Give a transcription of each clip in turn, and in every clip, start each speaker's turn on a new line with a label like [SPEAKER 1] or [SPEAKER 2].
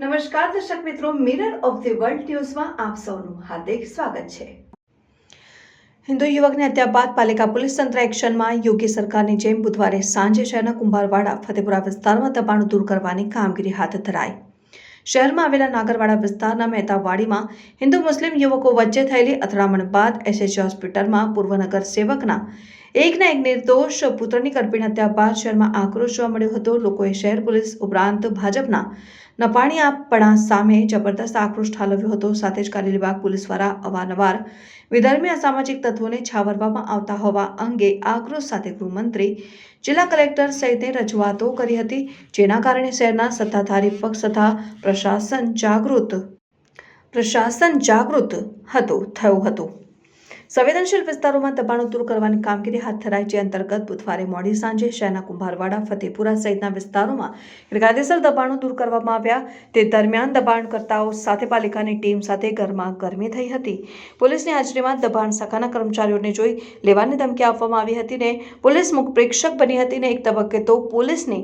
[SPEAKER 1] નમસ્કાર, દર્શક મિત્રો મિરર ઓફ ધી વર્લ્ડ ન્યૂઝમાં આપ સૌનું હાર્દિક સ્વાગત છે. હિન્દુ યુવકની હત્યા બાદ પાલિકા પોલીસ તંત્ર એક્શનમાં યોગી સરકારની જેમ બુધવારે સાંજે શહેરના કુંભારવાડા, ફતેપુરા વિસ્તારમાં દબાણો દૂર કરવાની કામગીરી હાથ ધરાઈ. શહેરમાં આવેલા નાગરવાડા વિસ્તારના મહેતાવાડીમાં હિન્દુ મુસ્લિમ યુવકો વચ્ચે થયેલી અથડામણ બાદ એસએચ હોસ્પિટલમાં પૂર્વ નગર સેવકના એકના એક નિર્દોષ પુત્રની કરપીણ હત્યા બાદ શહેરમાં આક્રોશ જોવા મળ્યો હતો. લોકોએ શહેર પોલીસ ઉપરાંત ભાજપના નપાણીયાપણા સામે જબરદસ્ત આક્રોશ ઠાલવ્યો હતો. સાથે જ કારેલીબાગ પોલીસ દ્વારા અવારનવાર વિધર્મી અસામાજિક તત્વોને છાવરવામાં આવતા હોવા અંગે આક્રોશ સાથે ગૃહમંત્રી, જિલ્લા કલેક્ટર સહિતને રજૂઆતો કરી હતી, જેના કારણે શહેરના સત્તાધારી પક્ષ તથા પ્રશાસન જાગૃત પ્રશાસન જાગૃત હતો, થયું હતું. સંવેદનશીલ વિસ્તારોમાં દબાણો દૂર કરવાની કામગીરી હાથ ધરાઈ જે અંતર્ગત બુધવારે મોડી સાંજે શહેરના કુંભારવાડા, ફતેપુરા સહિતના વિસ્તારોમાં ગેરકાયદેસર દબાણો દૂર કરવામાં આવ્યા. તે દરમિયાન દબાણકર્તાઓ સાથે પાલિકાની ટીમ સાથે ગરમા ગરમી થઈ હતી. પોલીસની હાજરીમાં દબાણ શાખાના કર્મચારીઓને જોઈ લેવાની ધમકી આપવામાં આવી હતી ને પોલીસ મુખ પ્રેક્ષક બની હતી ને એક તબક્કે તો પોલીસની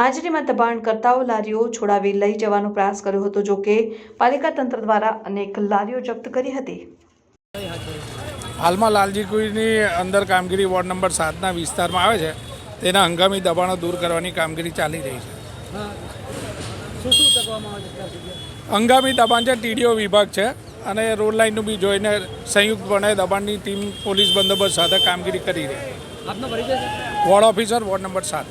[SPEAKER 1] હાજરીમાં દબાણકર્તાઓ લારીઓ છોડાવી લઈ જવાનો પ્રયાસ કર્યો હતો જોકે પાલિકા તંત્ર દ્વારા અનેક લારીઓ જપ્ત કરી હતી.
[SPEAKER 2] હાલમાં લાલજી કુઈની અંદર કામગીરી વોર્ડ નંબર સાતના વિસ્તારમાં આવે છે. તેના હંગામી દબાણો દૂર કરવાની કામગીરી ચાલી રહી છે. હંગામી દબાણ છે ટીડીઓ વિભાગ છે અને રોડ લાઇનનું બી જોઈને સંયુક્તપણે દબાણની ટીમ પોલીસ બંદોબસ્ત સાથે કામગીરી કરી રહી
[SPEAKER 3] છે?
[SPEAKER 2] વોર્ડ ઓફિસર વોર્ડ નંબર સાત.